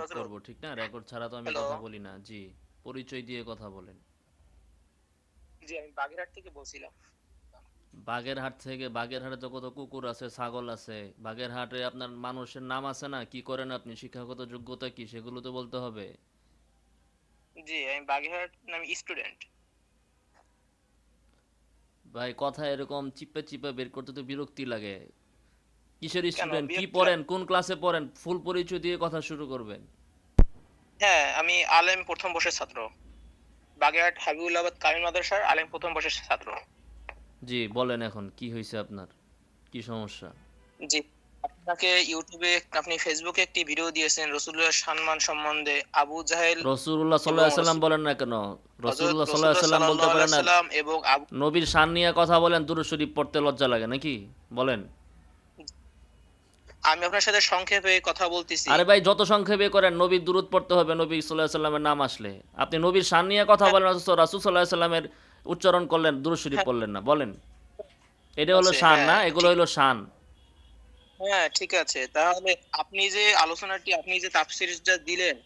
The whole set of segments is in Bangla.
রেকর্ড। করব ঠিক না? রেকর্ড ছাড়া তো আমি কথা বলি না। জি পরিচয় দিয়ে কথা বলেন। জি আমি বাগেরহাট থেকে বলছিলাম। বাগেরহাট থেকে বাগেরহাটে তো কত কুকুর আছে ছাগল আছে। বাগেরহাটে আপনার মানুষের নাম আছে না? কি করেন আপনি? শিক্ষাগত যোগ্যতা কি? সেগুলো তো বলতে হবে। জি আমি বাগেরহাট আমি স্টুডেন্ট ভাই কথা এরকম চিপে চিপে বের করতে তো বিরক্তি লাগে। কিসের স্টুডেন্ট কি পড়েন? কোন ক্লাসে পড়েন? ফুল পরিচয় দিয়ে কথা শুরু করবেন। হ্যাঁ আমি আলেম প্রথম বর্ষের ছাত্র। বাগেরহাট হাবিবুল্লাবাদ কামিল মাদ্রাসার আলেম প্রথম বর্ষের ছাত্র। জি বলেন এখন কি হয়েছে আপনার? কি সমস্যা? জি আপনাকে ইউটিউবে আপনি ফেসবুকে একটি ভিডিও দিয়েছেন রসুল্লাহ সম্মান সম্বন্ধে আবু জাহেল রসুল্লাহ সাল্লাহ সাল্লাম বলেন না কেন? রসুল্লাহ সাল্লাহ সাল্লাম বলতে পারেন না। এবং নবীর শান নিয়ে কথা বলেন দুরূদ শরীফ পড়তে লজ্জা লাগে নাকি? বলেন। আমি আপনার সাথে সংক্ষেপে কথা বলতেছি। আরে ভাই যত সংক্ষেপে করেন নবীর দূরত পড়তে হবে নবী সাল্লাহ সাল্লামের নাম আসলে। আপনি নবীর শান নিয়ে কথা বলেন অথচ রাসুল সাল্লাহ সাল্লামের উচ্চারণ করলেন দুরূদ শরীফ পড়লেন না। বলেন। এটা হলো শান না হ্যাঁ, এগুলো হলো শান। হ্যাঁ ঠিক আছে। তাহলে আপনি যে আলোচনাটি আপনি যে তাফসিরটা দিলেন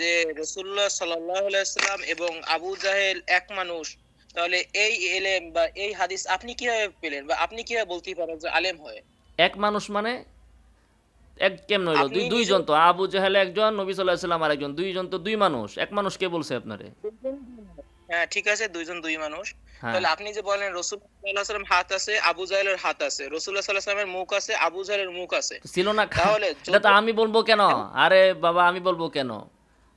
যে রসুল্লাহ সাল্লাম এবং আবু জাহেল এক মানুষ তাহলে এই এলেম বা এই হাদিস আপনি কীভাবে পেলেন বা আপনি কীভাবে বলতে পারেন যে আলেম হয়? এক মানুষ মানে এক কেমন হইল? দুই দুইজন তো আবু জাহেল একজন নবী সাল্লাহ সাল্লাম আর একজন দুইজন তো দুই মানুষ। এক মানুষ কে বলছে আপনারে? হ্যাঁ ঠিক আছে দুইজন দুই মানুষ। হ্যাঁ। তাহলে আপনি যে বলেন রসুল হাত আছে আবু জাহেলের হাত আছে মুখ আছে আবু জাহেলের মুখ আছে। ছিল না তাহলে এটা তো আমি বলব কেন? আরে বাবা আমি বলব কেন?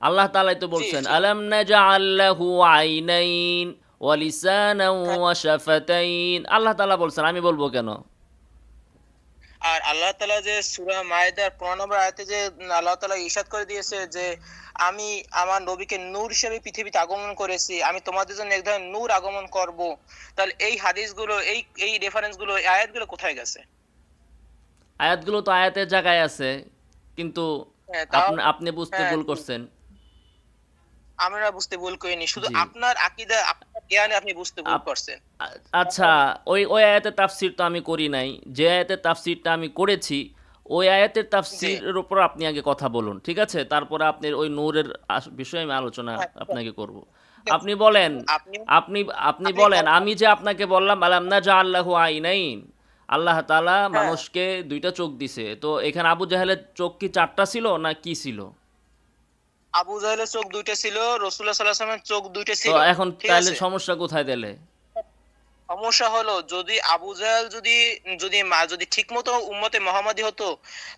আল্লাহ তাআলাই তো বলছেন। আলাম নাজআল্লাহু আইনাইন ওয়া ওয়া শাফাতাইন? আল্লাহ তাআলা বলছেন আমি বলব কেন? আর আল্লাহ তালা যে সুরা মায়েদার পনেরো নম্বর আয়াতে যে আল্লাহ তালা ইরশাদ করে দিয়েছে যে আমি আমার নবীকে নূর হিসেবে পৃথিবীতে আগমন করেছি আমি তোমাদের জন্য এক ধরনের নূর আগমন করব। তাহলে এই হাদিসগুলো এই এই রেফারেন্সগুলো এই আয়াতগুলো কোথায় গেছে? আয়াতগুলো তো আয়াতের জায়গায় আছে কিন্তু হ্যাঁ, আপনি আপনি বুঝতে হ্যাঁ, ভুল করছেন। আমরা বুঝতে ভুল করিনি। শুধু আপনার আকিদা আপনি বুঝতে ভুল করছেন। আচ্ছা ওই ওই আয়াতের তাফসির তো আমি করি নাই। যে আয়াতের তাফসিরটা আমি করেছি ওই আয়াতের তাফসিরের উপর আপনি আগে কথা বলুন ঠিক আছে? তারপরে আপনি ওই নূরের বিষয়ে আমি আলোচনা হ্যাঁ, আপনাকে করব। আপনি বলেন আপনি আপনি বলেন। আমি যে আপনাকে বললাম আলাম না যা আল্লাহু আইনাইন আল্লাহ তাআলা হ্যাঁ। মানুষকে দুইটা চোখ দিছে। তো এখানে আবু জাহেলের চোখ কি চারটা ছিল না কি ছিল? আবু জাহেলের চোখ দুইটা ছিল রসুল্লাহ সাল্লামের চোখ দুইটা ছিল। এখন তাহলে সমস্যা কোথায় দিলে সমস্যা হলো যদি আবু জাহেল যদি যদি মা যদি ঠিকমতো উম্মতে মোহাম্মদী হতো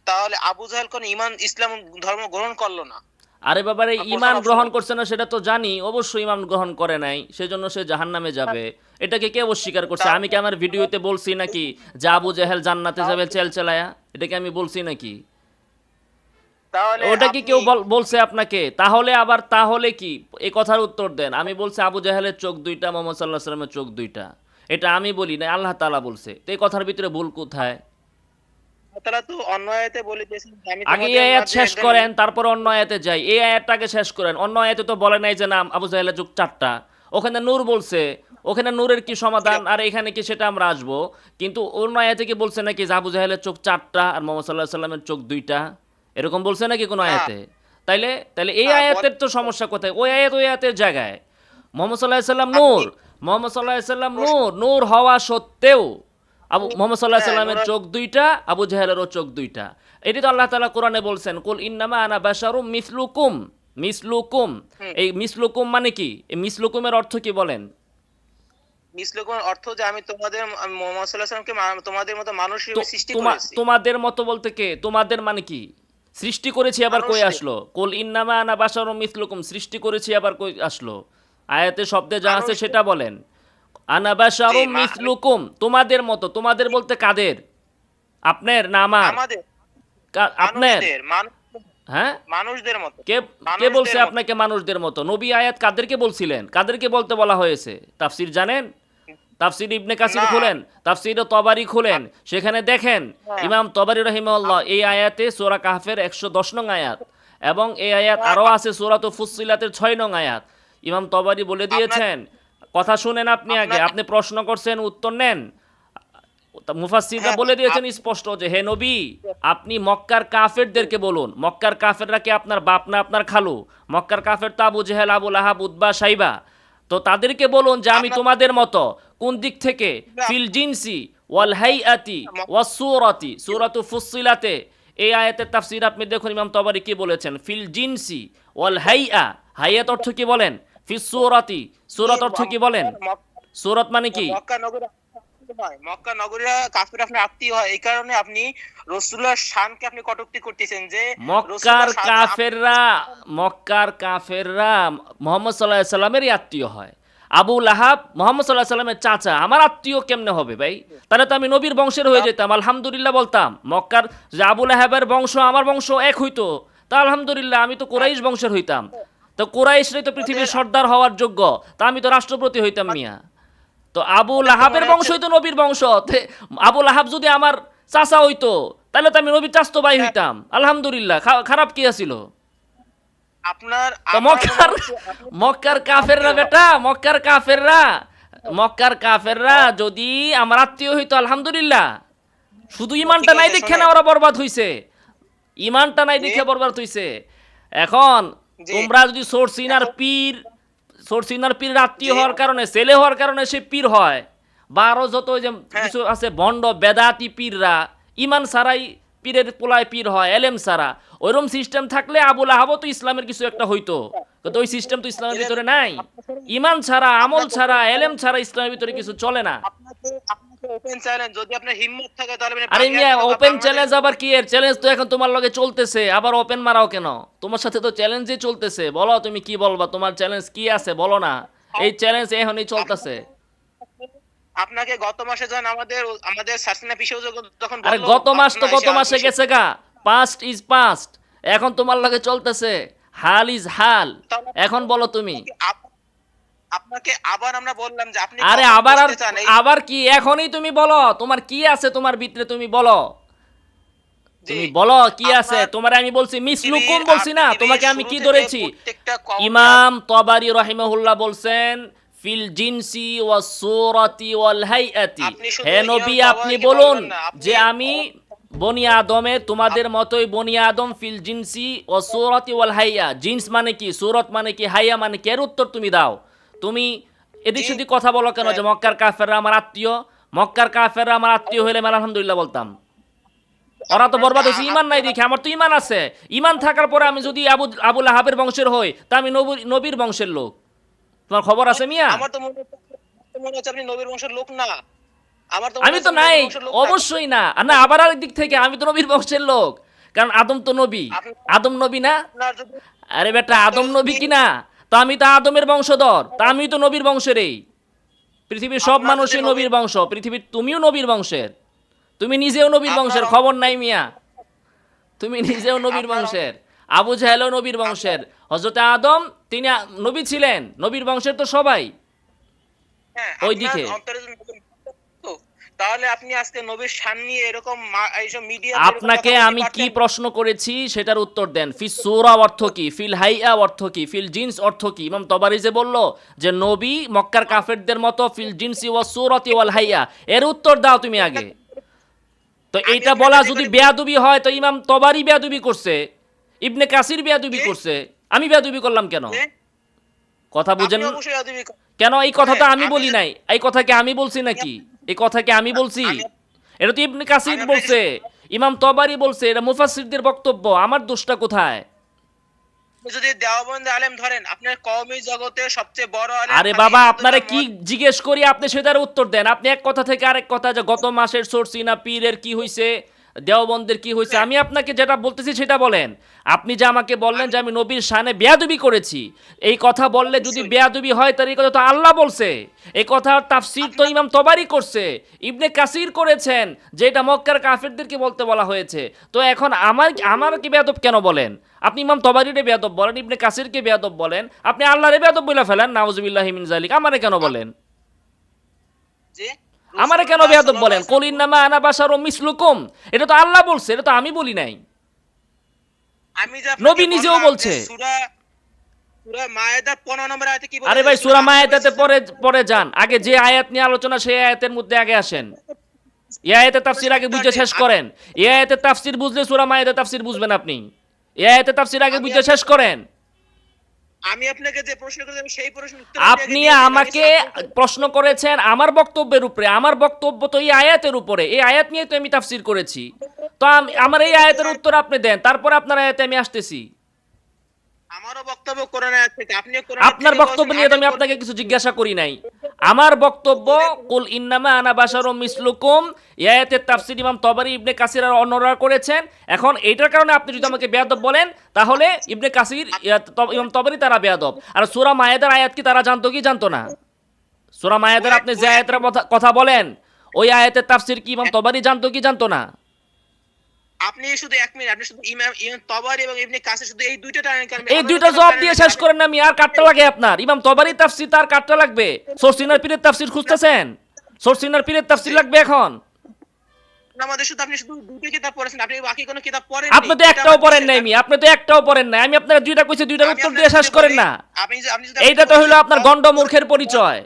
তাহলে আবু জাহেল কোন ইমান ইসলাম ধর্ম গ্রহণ করল না। আরে বাবারে ইমান গ্রহণ করছে না সেটা তো জানি অবশ্যই ইমান গ্রহণ করে নাই সেজন্য সে জাহান্নামে যাবে। এটাকে কে অস্বীকার করছে? আমি কি আমার ভিডিওতে বলছি নাকি যে আবু জাহেল জান্নাতে যাবে চেল চেলায়া এটাকে আমি বলছি নাকি? তাহলে ওটা কি কেউ বলছে আপনাকে? তাহলে আবার তাহলে কি? এই কথার উত্তর দেন। আমি বলছি আবু জাহেলের চোখ দুইটা মোহাম্মদ সাল্লাহ সাল্লামের চোখ দুইটা। এটা আমি বলি না আল্লাহ তাআলা বলছে। তো এই কথার ভিতরে ভুল কোথায়? আগে এই আয়াত শেষ করেন তারপর অন্য আয়াতে যাই। এই আয়াতটাকে শেষ করেন। অন্য আয়াতে তো বলে নাই যে নাম আবু জাহেলের যুগ চারটা। ওখানে নূর বলছে ওখানে নূরের কি সমাধান আর এখানে কি সেটা আমরা আসব? কিন্তু অন্য আয়াতে কি বলছে নাকি যে আবু জাহেলের চোখ চারটা আর মোহাম্মদ সাল্লাহ সাল্লামের চোখ দুইটা? এরকম বলছে নাকি কোনো আয়াতে? তাইলে তাইলে এই বল- আয়াতের তো সমস্যা কোথায়? ওই আয়াত ওই আয়াতের জায়গায়। মোহাম্মদ সাল্লাহ সাল্লাম নূর। মোহাম্মদ সাল্লাহ সাল্লাম নূর। নূর হওয়া সত্ত্বেও আবু মোহাম্মদ সাল্লাহ হ্যাঁ, সাল্লামের চোখ দুইটা আবু জাহেলেরও চোখ দুইটা। এটি তো আল্লাহ তাআলা কোরআনে বলছেন কুল ইন্নামা আনা বাশারুম মিসলুকুম। মিসলুকুম। এই মিসলুকুম মানে কি? এই মিসলুকুমের অর্থ কি বলেন? মিসলুকুমের অর্থ যে আমি তোমাদের আমি মোহাম্মদ সাল্লাল্লাহু আলাইহি তোমাদের মতো মানুষ সৃষ্টি তোমাদের মতো বলতে কে? তোমাদের মানে কি? সৃষ্টি করেছি আবার কই আসলো? কুল ইন্নামা আনা বাশারুম মিসলুকুম সৃষ্টি করেছি আবার কই আসলো? আয়াতে শব্দে যা আছে সেটা বলেন। আনা বাশারুম জি, মিসলুকুম তোমাদের মতো তোমাদের বলতে কাদের? আপনার না আমার? আপনার? হ্যাঁ? মানুষদের মতো। কে কে বলছে আপনাকে মানুষদের মতো? নবী আয়াত কাদেরকে বলছিলেন? কাদেরকে বলতে বলা হয়েছে? তাফসির জানেন? তাফসির ইবনে কাসির। খুলেন তাফসির তবারি খুলেন। সেখানে দেখেন হ্যাঁ। ইমাম তবারি রহিমাল্লাহ এই আয়াতে সোরা কাহফের একশো দশ নং আয়াত এবং এই আয়াত আরও আছে সূরাত ফুসিলাতের ছয় নং আয়াত। ইমাম তবারি বলে দিয়েছেন কথা শুনেন আপনি আগে আপনি প্রশ্ন করছেন উত্তর নেন। তা মুফাসসিররা হ্যাঁ, বলে দিয়েছেন স্পষ্ট যে হে নবী আপনি মক্কার কাফেরদেরকে বলুন। মক্কার কাফেররা কি আপনার বাপ না আপনার খালু? মক্কার কাফের তো আবু জেহেল আবু লাহাব উদ্বা সাইবা। তো তাদেরকে বলুন যে আমি তোমাদের মতো কোন দিক থেকে? ফিল জিনসি ওয়াল হাইয়াতি ওয়াস সূরাতি। সূরাতু ফুসসিলাতে। এই আয়াতের তাফসীর আপনি দেখুন ইমাম তবারি কি বলেছেন? ফিল জিনসি ওয়াল হাইয়া। হাইয়াত অর্থ কি বলেন? ফিস সূরাতি। সূরাত অর্থ কি বলেন? সূরাত মানে কি? মক্কা নগরী মক্কা নগরীরা কাফির আপনার আত্মীয় হয়। এই কারণে আপনি রসুল্লাহর শানকে আপনি কটূক্তি করতেছেন যে মক্কার কাফেররা মক্কার কাফেররা মোহাম্মদ সাল্লাহ সাল্লামেরই আত্মীয় হয়। আবু লাহাব মোহাম্মদ সাল্লাহ সাল্লামের চাচা, আমার আত্মীয় কেমনে হবে ভাই? তাহলে তো আমি নবীর বংশের হয়ে যেতাম, আলহামদুলিল্লাহ বলতাম। মক্কার যে আবু লাহাবের বংশ, আমার বংশ এক হইতো। তা আলহামদুলিল্লাহ আমি তো কোরাইশ বংশের হইতাম। তো কোরাইশরাই তো পৃথিবীর সর্দার হওয়ার যোগ্য, তা আমি তো রাষ্ট্রপতি হইতাম মিয়া। তো আবু লাহাবের বংশই তো নবীর বংশ আবু লাহাব যদি আমার চাচা হইতো, তাহলে তো আমি নবীর চাস্তো ভাই হইতাম। আলহামদুলিল্লাহ খারাপ কি আছিল? আপনার মক্কার মক্কার কাফেররা বেটা মক্কার কাফেররা মক্কার কাফেররা যদি আমার আত্মীয় হইতো আলহামদুলিল্লাহ। শুধু ইমানটা নাই দেখে না ওরা বরবাদ হইছে। ইমানটা নাই দেখে বরবাদ হইছে। এখন তোমরা যদি সোরসিনার পীর সোরসিনার পীর আত্মীয় হওয়ার কারণে ছেলে হওয়ার কারণে সে পীর হয়। বা আরও যত যে হ্যাঁ। কিছু আছে ভণ্ড বেদাতি পীররা ইমান সারাই পীরের পোলায় পীর হয় এলেম সারা। ওইরকম সিস্টেম থাকলে আবুল আহাবও তো ইসলামের কিছু একটা হইতো। কিন্তু ওই সিস্টেম তো ইসলামের ভিতরে নাই। ইমান ছাড়া আমল ছাড়া এলেম ছাড়া ইসলামের ভিতরে কিছু চলে না। আরে মিয়া ওপেন চ্যালেঞ্জ আবার কি এর? চ্যালেঞ্জ তো এখন তোমার লগে চলতেছে আবার ওপেন মারাও কেন? তোমার সাথে তো চ্যালেঞ্জই চলতেছে। বলো তুমি কি বলবা? তোমার চ্যালেঞ্জ কি আছে? বলো না। এই চ্যালেঞ্জ এখনই চলতেছে। আপনাকে গত মাসে যখন আমাদের আমাদের সাসিনা পিসেও যখন- আরে গত মাস তো গত মাসে গেছে গা। পাস্ট ইজ পাস্ট এখন তোমার লগে চলতেছে। হাল ইজ হাল। এখন বলো তুমি। আপনাকে আবার আমরা বললাম যে আপনি আরে আবার আবার কি? এখনই তুমি বলো। তোমার কি আছে তোমার ভিতরে তুমি বলো। তুমি বলো কি আছে? তোমারে আমি বলছি মিসলুকুম পৃথিবীর- বলছি না। তোমাকে আমি কি ধরেছি? ইমাম তবারি রহিমাহুল্লাহ বলছেন ফিল জিনসি ওয়া সূরাতি ওয়াল হাইয়াতি। হে নবী আপনি বলুন যে আমি বনি আদমে তোমাদের মতোই বনি আদম ফিল জিনসি ও সূরাতি ওয়াল হাইয়া। জিন্স মানে কি? সূরত মানে কি? হাইয়া মানে কি? এর উত্তর তুমি দাও। তুমি এদিক। সেদিক কথা বলো কেন যে মক্কার কাফেররা আমার আত্মীয়? মক্কার কাফেররা আমার আত্মীয় হলে আমি আলহামদুলিল্লাহ বলতাম। ওরা তো বরবাদ হয়েছে। ইমান নাই দেখে। আমার তো ইমান আছে। ইমান থাকার পরে আমি যদি আবু আবুল আহাবের বংশের হই তা আমি নবীর নবীর বংশের লোক। তোমার খবর আছে মিয়া? আমার তো মনে হচ্ছে আপনি নবীর বংশের লোক না। আমার তো আমি তো নাই বংশের। অবশ্যই না। না আবার আরেক দিক থেকে আমি তো নবীর বংশের লোক। কারণ আদম তো নবী। আদম নবী না? আরে বেটা আদম নবী কি না তো আমি তো আদমের বংশধর। তা আমি তো নবীর বংশেরই। পৃথিবীর সব মানুষই নবীর বংশ। পৃথিবীর তুমিও নবীর বংশের। তুমি নিজেও নবীর বংশের খবর নাই মিয়া। তুমি নিজেও নবীর বংশের। আবু জাহেলও নবীর বংশের। হজরতে আদম তিনি নবী ছিলেন। নবীর বংশের তো সবাই। হ্যাঁ, ওই দিকে। তাহলে আপনি আজকে নবীর নিয়ে এরকম মিডিয়া আপনাকে আমি কি প্রশ্ন করেছি সেটার উত্তর দেন। সুরা অর্থ কি? ফিল হাইয়া অর্থ কি? ফিল জিন্স অর্থ কি? ইমাম তবারি যে বলল যে নবী মক্কার কাফেরদের মতো ফিল জিন্সি ওয়া সুরতি ওয়াল হাইয়া। এর উত্তর দাও তুমি আগে। তো এইটা বলা যদি বেয়াদুবি হয় তো ইমাম তবারি বেয়াদুবি করছে। ইবনে কাসির বেয়াদুবি করছে। আমি বেয়াদুবি করলাম কেন? কথা বুঝেন কেন এই কথা তো হ্যাঁ, আমি বলি নাই? এই কথা কি আমি বলছি নাকি? এই কথা কি আমি বলছি? এটা তো ইবনে কাসির বলছে। ইমাম তবারি বলছে এটা মুফাসসিরদের বক্তব্য। আমার দোষটা কোথায়? আপনি যদি দেওবন্দ আলেম ধরেন আপনার কওমি জগতে সবচেয়ে বড় আলেম আরে বাবা আপনারে কি জিজ্ঞেস করি আপনি সেটার উত্তর দেন। আপনি এক কথা থেকে আরেক কথা যে গত মাসের সরসিনা পীরের কি হইছে? দেওবন্দের কি হয়েছে? আমি আপনাকে যেটা বলতেছি সেটা বলেন। আপনি যে আমাকে বললেন যে আমি নবীর শানে বেয়াদবি করেছি এই কথা বললে যদি বেয়াদুবি হয় তার এই কথা তো আল্লাহ বলছে। এই কথা তাফসির তো ইমাম তবারি করছে ইবনে কাসির করেছেন যে এটা মক্কার কাফেরদেরকে বলতে বলা হয়েছে। তো এখন আমার আমার কি বেয়াদব কেন বলেন? আপনি ইমাম তবারিরে বেয়াদব বলেন ইবনে কাসিরকে বেয়াদব বলেন আপনি আল্লাহরে বেয়াদব বলে ফেলেন নাউজুবিল্লাহ মিন জালিক আমারে কেন বলেন? যে আমারে কেন বেয়াদব বলেন? কলিন নামা আনা বাসার মিসলুকুম। এটা তো আল্লাহ বলছে এটা তো আমি বলি নাই। আমি যে নবী নিজেও বলছে। যে সূরা সূরা মায়েদার 15 নম্বর আয়াতে কি বলেছে? আরে ভাই সুরা মায়াতে পরে পরে যান। আগে যে আয়াত নিয়ে আলোচনা সেই আয়াতের মধ্যে আগে আসেন। এই আয়াতের তাফসির আগে বুঝে শেষ করেন। এই আয়াতের তাফসির বুঝলে সূরা মায়েদের তাফসির বুঝবেন আপনি। এই আয়াতের তাফসির আগে বুঝে শেষ করেন। আমি আপনাকে যে প্রশ্ন করেছি আমি সেই প্রশ্ন উত্তর আপনি আমাকে প্রশ্ন করেছেন আমার বক্তব্যের উপরে আমার বক্তব্য তো এই আয়াতের উপরে এই আয়াত নিয়ে তো আমি তাফসির করেছি। তো আমার এই আয়াতের উত্তর আপনি দেন তারপর আপনার আয়াতে আমি আসতেছি। আমারও বক্তব্য করে আপনি আপনার বক্তব্য নিয়ে তো আমি আপনাকে কিছু জিজ্ঞাসা করি নাই। আমার বক্তব্য, কুল ইন্নামা আনা বাশারুম মিসলুকুম ইয়ায়াতের তাফসির ইমাম তবারি ইবনে কাসির আর অন্যরা করেছেন। এখন এইটার কারণে আপনি যদি আমাকে বেয়াদব বলেন, তাহলে ইবনে কাসির ইমাম তবারি তারা বেয়াদব। আর সূরা মায়েদার আয়াত কি তারা জানতো কি জানতো না? সূরা মায়েদার আপনি যে আয়াতের কথা বলেন, ওই আয়াতের তাফসির কি ইমাম তবারি জানতো কি জানতো না? আপনি শুধু এক মিনিট আপনি শুধু ইমাম ইমাম তবারি এবং ইবনে কাসির শুধু এই দুইটা কারণ এই দুইটা জবাব দিয়ে শেষ করেন না আমি আর কাটটা লাগে আপনার। ইমাম তবারি তাফসির তার কাটটা লাগবে। সোরসিনার পীরের তাফসির খুঁজতেছেন? সোরসিনার পীরের তাফসির লাগবে এখন? আমাদের শুধু আপনি শুধু দুটো কিতাব পড়েছেন আপনি বাকি কোনো কিতাব পড়েন আপনি তো একটাও পড়েন নাই মি। আপনি তো একটাও পড়েন নাই। আমি আপনার দুইটা কইছি দুইটার উত্তর দিয়ে শেষ করেন না। আপনি আপনি এইটা তো হইল আপনার গন্ড মূর্খের পরিচয়।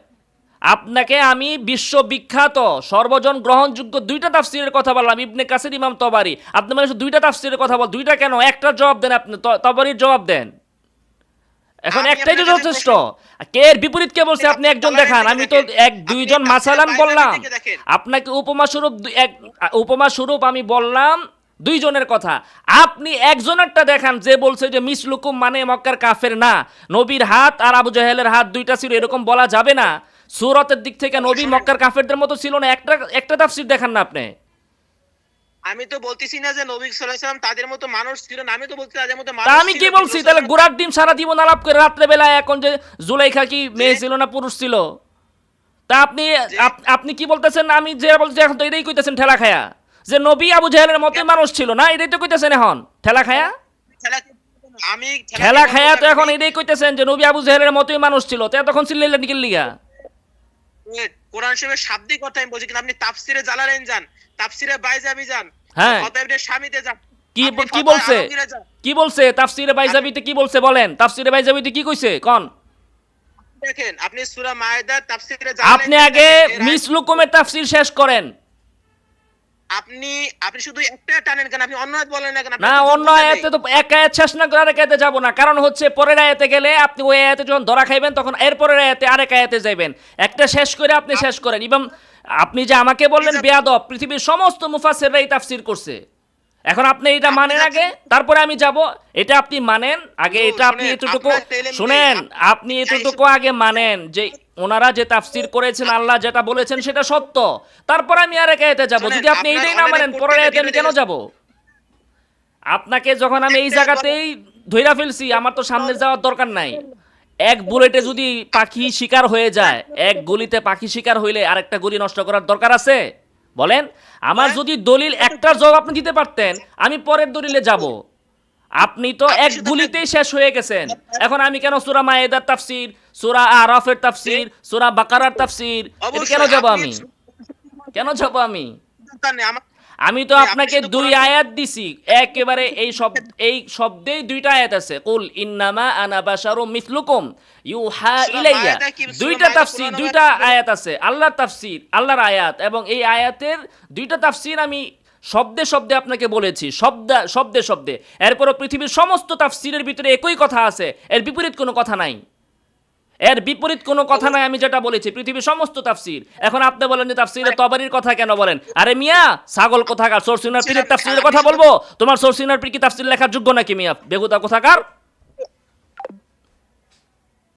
আপনাকে আমি বিশ্ববিখ্যাত সর্বজন গ্রহণযোগ্য দুইটা তাফসিরের কথা বললাম ইবনে কাসির ইমাম তবারি। আপনি মানে শুধু দুইটা তাফসিরের কথা বল দুইটা কেন? একটা জবাব দেন আপনি তবারির জবাব দেন। এখন একটাই তো যথেষ্ট। কে এর বিপরীত কে বলছে? আপনি একজন দেখান আমি তো এক দুইজন মাসালান বললাম। আপনাকে উপমা স্বরূপ এক উপমা স্বরূপ আমি বললাম দুইজনের কথা। আপনি একজনেরটা দেখান যে বলছে যে মিসলুকুম মানে মক্কার কাফের না। নবীর হাত আর আবু জাহেলের হাত দুইটা ছিল এরকম বলা যাবে না। সুরতের দিক থেকে নবী মক্কার কাফেরদের মতো ছিল না। একটা একটা তাফসির দেখান না আপনি। আমি তো বলতেছি না যে নবী সাল্লাল্লাহু তাদের মতো মানুষ ছিল না। আমি তো বলছি তাদের মতো মানুষ আমি কি বলছি? তাহলে গোড়ার ডিম সারা জীবন আলাপ করে রাত্রে বেলায় এখন যে জুলাইখা কি মেয়ে ছিল না পুরুষ ছিল? তা আপনি আপনি কি বলতেছেন? আমি যে বলছি এখন তো এটাই কইতেছেন ঠেলা খায়া। যে নবী আবু জাহেলের মতোই মানুষ ছিল না এটাই তো কইতেছেন এখন। ঠেলা খায়া? আমি খেলা খায়া তো এখন। এটাই কইতেছেন যে নবী আবু জাহেলের মতোই মানুষ ছিল। তা তখন সিল্লাইলেন কি লিগা কোরআন শরীফের শাব্দিক কথা আমি বলছি কিন্তু আপনি তাফসিরে জালালেন যান তাফসিরে বাইজাবি যান হ্যাঁ। ফতাইবনের স্বামীতে যান। কি কি বলছে। কি বলছে? তাফসিরে বাইজাবিতে কি বলছে বলেন? তাফসিরে বাইজাবিতে কি কইছে? কোন। দেখেন আপনি সূরা মায়েদার তাফসিরে জানেন আপনি আগে মিসলুকুমের তাফসির শেষ করেন। আপনি আপনি শুধু একটা টানেন কেন? আপনি অন্য আয়াত বলেন না কেন? না অন্য আয়াতে তো এক আয়াত শেষ না করে আরেক আয়াতে যাব না। কারণ হচ্ছে পরের আয়াতে গেলে আপনি ওই আয়াতে যখন ধরা খাইবেন তখন এর পরের আয়াতে আরেক আয়াতে যাইবেন। একটা শেষ করে আপনি শেষ করেন। এবং আপনি যে আমাকে বললেন বেয়াদব পৃথিবীর সমস্ত মুফাসসিররাই তাফসির করছে। এখন আপনি এটা মানেন আগে তারপরে আমি যাব। এটা আপনি মানেন আগে এটা আপনি এতটুকু শুনেন আপনি এতটুকু আগে মানেন যে ওনারা যে তাফসীর করেছেন আল্লাহ যেটা বলেছেন সেটা সত্য। তারপর আমি আরেক আয়াতে যাব। যদি আপনি এটাই না মানেন পরের আয়াতে আমি কেন যাব? আপনাকে যখন আমি এই জায়গাতেই ধইরা ফেলছি আমার তো সামনে যাওয়ার দরকার নাই। এক বুলেটে যদি পাখি শিকার হয়ে যায় এক গুলিতে পাখি শিকার হইলে আরেকটা গুলি নষ্ট করার দরকার আছে? বলেন? আমার যদি দলিল একটার জবাব আপনি দিতে পারতেন আমি পরের দলিলে যাব। আপনি তো এক গুলিতেই শেষ হয়ে গেছেন। এখন আমি কেন সুরা মায়েদার তাফসির সুরা আরফের তাফসির সুরা বাকারার তাফসির কেন যাব আমি? কেন যাব আমি? আমি তো আপনাকে দুই আয়াত দিছি। একেবারে এই শব্দ এই শব্দেই দুইটা আয়াত আছে। কুল ইন্নামা আনা বাশারু মিসলুকুম ইউহা ইলাইয়া। দুইটা তাফসীর দুইটা আয়াত- আয়াত আছে। আল্লাহর তাফসীর আল্লাহর আয়াত। এবং এই আয়াতের দুইটা তাফসীর আমি শব্দে শব্দে আপনাকে বলেছি। শব্দ শব্দে শব্দে। এরপরও পৃথিবীর সমস্ত তাফসীরের ভিতরে একই কথা আছে। এর বিপরীত কোনো কথা নাই। এর বিপরীত কোনো কথা নাই আমি যেটা বলেছি পৃথিবীর সমস্ত তাফসির। এখন আপনি বলেন যে তাফসিরে তবারির কথা কেন বলেন? আরে মিয়া ছাগল কোথাকার? সোরসিনার পীরের তাফসিরের কথা বলব? তোমার সোরসিনার পীর কি তাফসির লেখার যোগ্য নাকি মিয়া? বেগুতা কোথাকার?